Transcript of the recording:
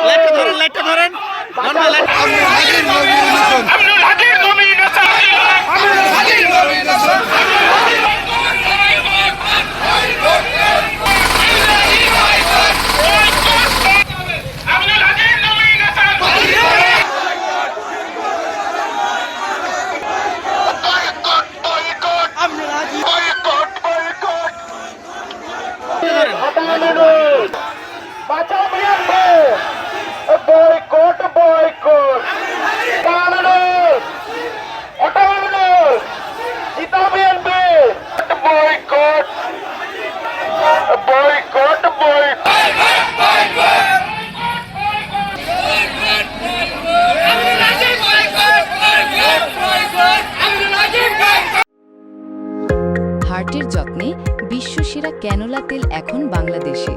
লাইটটা ধরেন লাইটটা ধরেন good boy. হার্টের যত্নে বিশ্বসেরা ক্যানোলা তেল এখন বাংলাদেশে